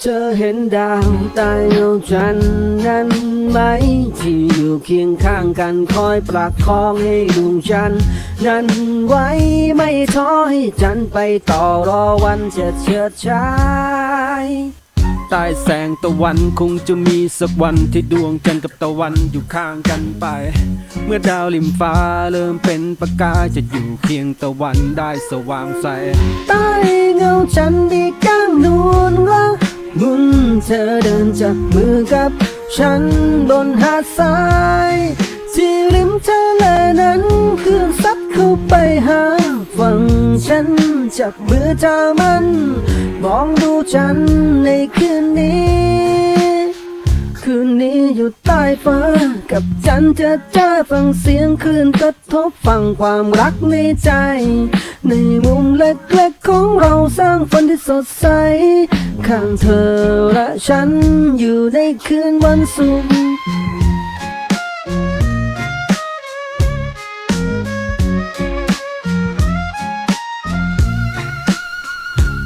เธอเห็นดาวใต้ดวงจันทร์นั้นไหม ที่อยู่เคียงข้างกันคอยปลักคองให้ดวงจันทร์นั้นไว้ไม่ท้อให้จันทร์ไปต่อรอวันจะเชิดชาย ใต้แสงตะวันคงจะมีสักวันที่ดวงจันทร์กับตะวันอยู่ข้างกันไป เมื่อดาวลิมฟ้าเริ่มเป็นประกายจะอยู่เคียงตะวันได้สว่างใส ใต้เงาจันทร์ดีก้างนวลละมุนเธอเดินจับมือกับฉันบนหาดทราย ที่ริมทะเลนั้นคลื่นซัดเข้าไปหา ฉันจับมือเธอมัน มองดูฉันในคืนนี้ คืนนี้อยู่ใต้ฟ้า กับจันจะจ้าฟังเสียงคลื่นกระทบฟังความรักในใจ ในมุมเล็กๆของเราสร้างฝันที่สดใส ข้างเธอและฉันอยู่ในคืนวันศุก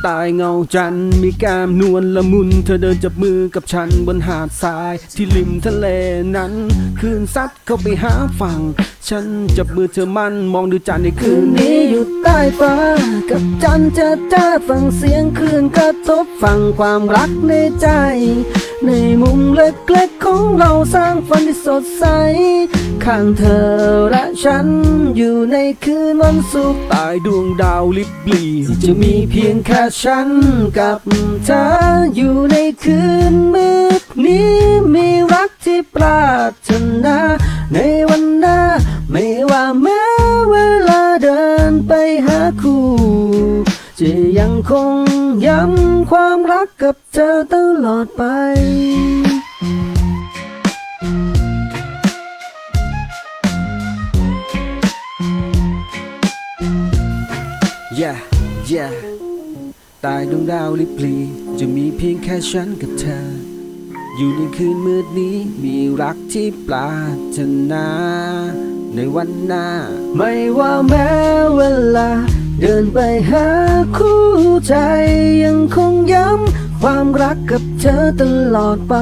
ตายเงาจันมีแก้มนวลละมุน เธอเดินจับมือกับฉันบนหาดทราย ที่ริมทะเลนั้น คืนซัดเข้าไปหาฝั่ง ฉันจับมือเธอมันมองดูจันทร์ในคืคืนนนี้นี้อยู่ใต้ฟ้า กับจันจะจ้าฟังเสียงคลื่นกระทบฟังความรักในใจ ในมุมเล็กๆของเราสร้างฝันที่สดใส ข้างเธอและฉันอยู่ในคืนวันศุกร์ใตายดวงดาวลิบลีจะมีเพียงแค่ฉันกับเธออยู่ในคืนมืดนี้มีรักที่ปรารถนา จะยังคงย้ำความรักกับเธอตลอดไป yeah yeah ใตายดวงดาวลิบลีจะมีเพียงแค่ฉันกับเธอ อยู่ในคืนมืดนี้มีรักที่ปรารถนา ในวันหน้า ไม่ว่าแม้เวลา เดินไปหาคู่ใจยังคงย้ำความรักกับเธอตลอดไป